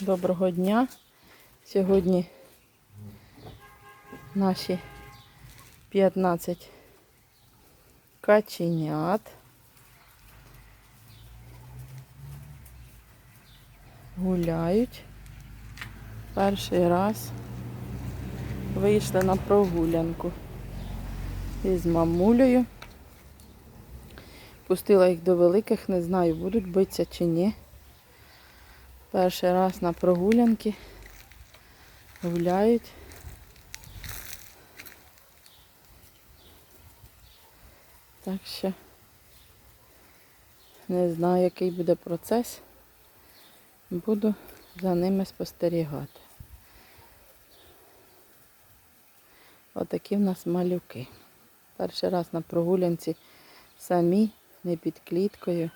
Доброго дня. Сьогодні наші 15 каченят. Гуляють. Перший раз вийшли на прогулянку із мамулею. Пустила їх до великих, не знаю, будуть битися чи ні. Перший раз на прогулянки гуляють. Так що не знаю, який буде процес. Буду за ними спостерігати. Отакі в нас малюки. Перший раз на прогулянці самі, не під кліткою.